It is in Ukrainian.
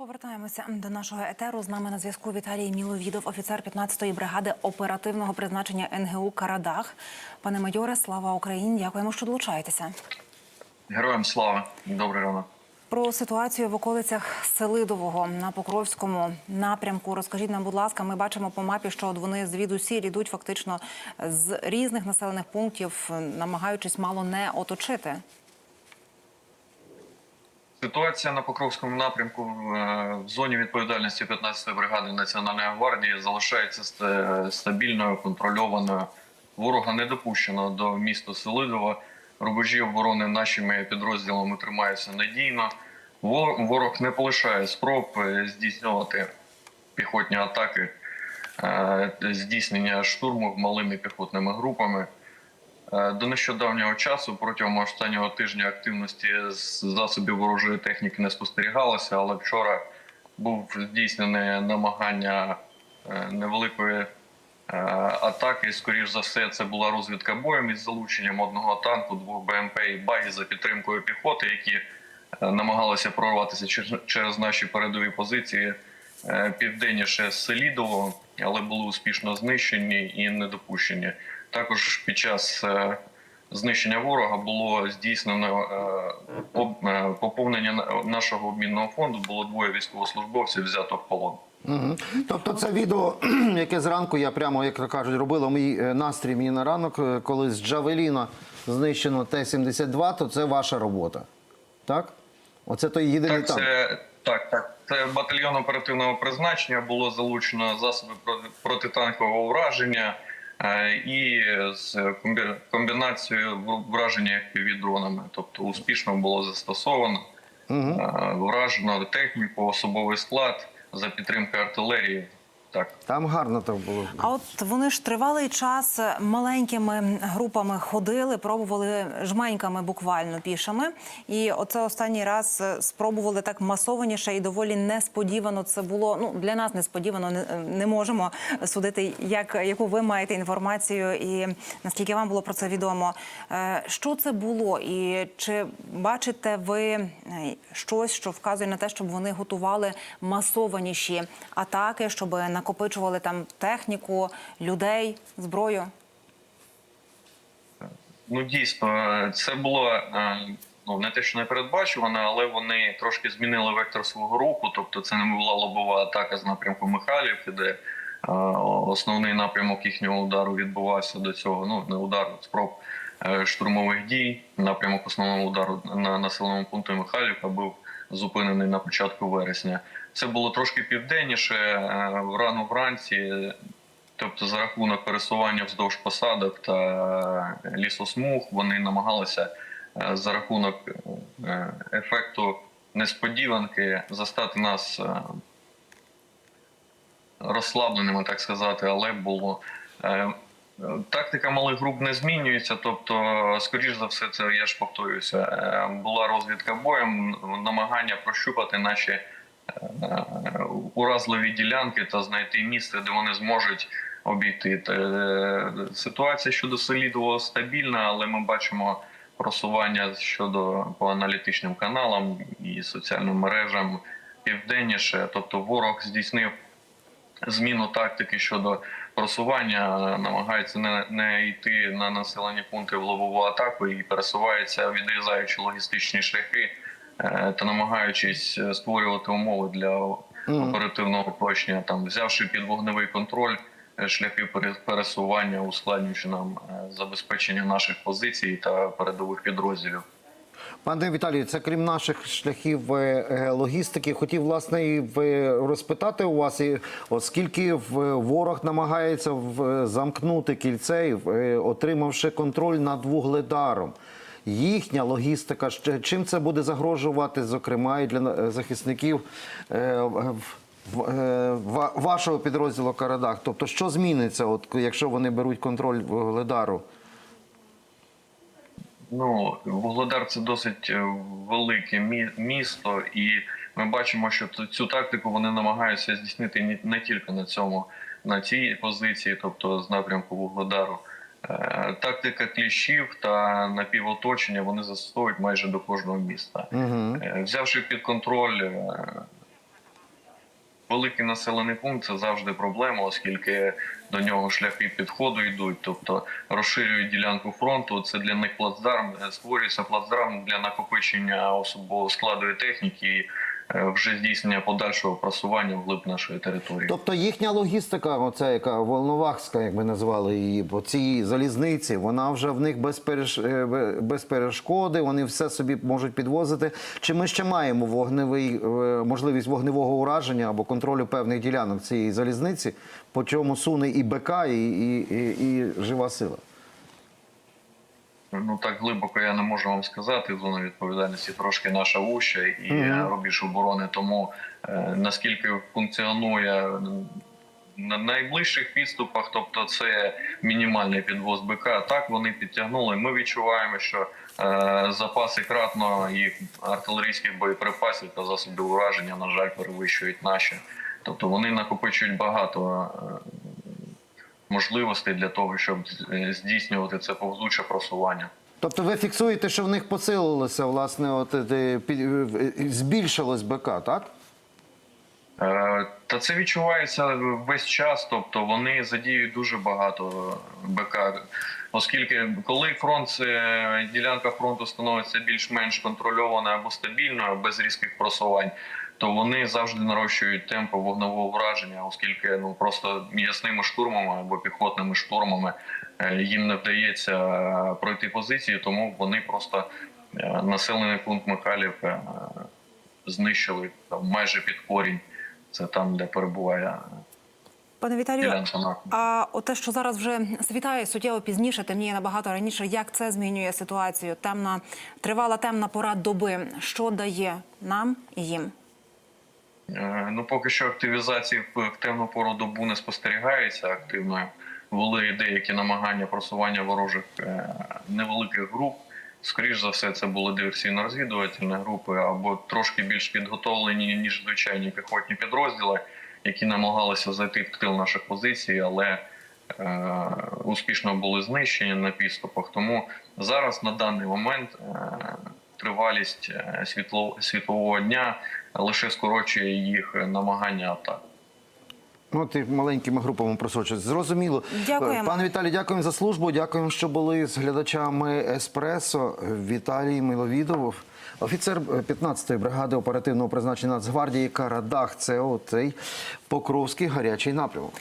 Повертаємося до нашого етеру. З нами на зв'язку Віталій Міловідов, офіцер 15-ї бригади оперативного призначення НГУ Карадах. Пане майоре, слава Україні! Дякуємо, що долучаєтеся. Героям слава, добрий ранок. Про ситуацію в околицях Селидового на Покровському напрямку. Розкажіть нам, будь ласка, ми бачимо по мапі, що вони звідусіль ідуть фактично з різних населених пунктів, намагаючись мало не оточити. Ситуація на Покровському напрямку е, в зоні відповідальності 15-ї бригади Національної гвардії залишається стабільною, контрольованою. Ворога не допущено до міста Селидова. Рубежі оборони нашими підрозділами тримаються надійно. Ворог не полишає спроб е, здійснювати піхотні атаки, е, здійснення штурму малими піхотними групами. Е, До нещодавнього часу протягом останнього тижня активності з засобів ворожої техніки не спостерігалося, але вчора був здійснене намагання е, невеликої е, атаки. Скоріш за все, це була розвідка боєм із залученням одного танку, двох БМП і баги за підтримкою піхоти, які намагалися прорватися чер- через наші передові позиції південніше Селідово, але були успішно знищені і недопущені. Також під час е, знищення ворога було здійснено е, е, поповнення нашого обмінного фонду. Було двоє військовослужбовців взято в полон. Угу. Тобто це відео, яке зранку я прямо, як кажуть, робило мій настрій мій на ранок, коли з Джавеліна знищено Т-72, то це ваша робота. Так? Оце той єдиний Так, танк. це так, так. Це батальйон оперативного призначення. Було залучено засоби протитанкового враження е, і з комбі- комбінацією в- враження FPV-дронами. Тобто успішно було застосовано угу. вражено техніку, особовий склад за підтримки артилерії. Так. Там гарно так було. А от вони ж тривалий час маленькими групами ходили, пробували жменьками буквально пішами. І оце останній раз е, спробували так масованіше і доволі несподівано. Це було ну для нас несподівано. Не, не можемо судити, як яку ви маєте інформацію, і наскільки вам було про це відомо. Е, Що це було, і чи бачите ви е, щось, що вказує на те, щоб вони готували масованіші атаки, щоб накопичували там техніку, людей, зброю? Ну дійсно, це було е, ну не те, що не передбачувано, але вони трошки змінили вектор свого руху. Тобто, це не була лобова атака з напрямку Михайлівки, де е, основний напрямок їхнього удару відбувався до цього. Ну не удару, спроб е, штурмових дій. Напрямок основного удару на населеному пункті Михайлівка був зупинений на початку вересня. Це було трошки південніше, е, рано вранці. Тобто, за рахунок пересування вздовж посадок та лісосмуг, вони намагалися е, за рахунок е, ефекту несподіванки застати нас е, розслабленими, так сказати, але було. Тактика малих груп не змінюється, тобто, скоріш за все, це я ж повторююся. е, Була розвідка боєм, намагання прощупати наші е, уразливі ділянки та знайти місце, де вони зможуть обійти. Е, Ситуація щодо Селідового стабільна, але ми бачимо просування щодо по аналітичним каналам і соціальним мережам південніше. Тобто, ворог здійснив зміну тактики щодо просування, намагається не, не йти на населені пункти в лобову атаку і пересувається, відрізаючи логістичні шляхи е, та намагаючись е, створювати умови для оперативного оточення, там взявши під вогневий контроль е, шляхи пере- пересування, ускладнюючи нам забезпечення наших позицій та передових підрозділів. Пане Віталію, це крім наших шляхів е, е, логістики, хотів власне і в- розпитати у вас, оскільки ворог намагається замкнути кільце, е, отримавши контроль над вугледаром. Їхня логістика, чим це буде загрожувати, зокрема, і для захисників е, е, вашого підрозділу Карадах? Тобто, що зміниться, от якщо вони беруть контроль вугледару? Ну, Вугледар це досить е, велике місто, і ми бачимо, що цю тактику вони намагаються здійснити не- тільки на цьому, на цій позиції, тобто з напрямку Вугледару. Е, Тактика кліщів та напівоточення вони застосовують майже до кожного міста. Угу. Взявши під контроль великий населений пункт це завжди проблема, оскільки до нього шляхи підходу йдуть, тобто розширюють ділянку фронту. Це для них плацдарм, е, створюється плацдарм для накопичення особового складу і техніки, вже здійснення подальшого просування вглиб нашої території. Тобто їхня логістика, оця яка Волновахська, як ми назвали її, по цій залізниці, вона вже в них без, переш... е, без перешкоди, вони все собі можуть підвозити. Чи ми ще маємо вогневий, е, можливість вогневого ураження або контролю певних ділянок цієї залізниці, по чому суне і БК, і, і, і, і жива сила? Ну так глибоко я не можу вам сказати. Зона відповідальності трошки наша вуща і Мгм. рубіж оборони. Тому е, наскільки функціонує на найближчих підступах, тобто це мінімальний підвоз БК. Так вони підтягнули. Ми відчуваємо, що е, запаси кратно їх артилерійських боєприпасів та засобів ураження, на жаль, перевищують наші. Тобто вони накопичують багато е, можливостей для того, щоб е, здійснювати це повзуче просування. Тобто ви фіксуєте, що в них посилилося, власне, от, е, е, збільшилось БК, так? Та це відчувається весь час, тобто вони задіють дуже багато БК. Оскільки коли фронт ділянка фронту становиться більш-менш контрольованою або стабільною, без різких просувань, то вони завжди нарощують темпи вогневого враження, оскільки ну просто м'ясними штурмами або піхотними штурмами е, їм не вдається е, пройти позиції, тому вони просто е, населений пункт Михайлівка знищили там майже під корінь. Це там, де перебуває Пане Віталію, а от те, що зараз вже світає суттєво пізніше, темніє набагато раніше. Як це змінює ситуацію? Темна тривала темна пора доби. Що дає нам і їм? Е, Ну, поки що активізації в темну пору добу не спостерігається активною. Були деякі намагання просування ворожих е, невеликих груп. Скоріш за все, це були диверсійно-розвідувальні групи або трошки більш підготовлені, ніж звичайні піхотні підрозділи, які намагалися зайти в тил наших позицій, але е, успішно були знищені на підступах. Тому зараз на даний момент е, тривалість е, світло, світлового дня лише скорочує їх намагання атак. Ну, ти маленькими групами просочують. Зрозуміло. Дякуємо. Пане Віталій, дякуємо за службу. Дякуємо, що були з глядачами Еспресо. Віталій Миловідов, офіцер 15-ї бригади оперативного призначення Нацгвардії Карадах. Це оцей Покровський гарячий напрямок.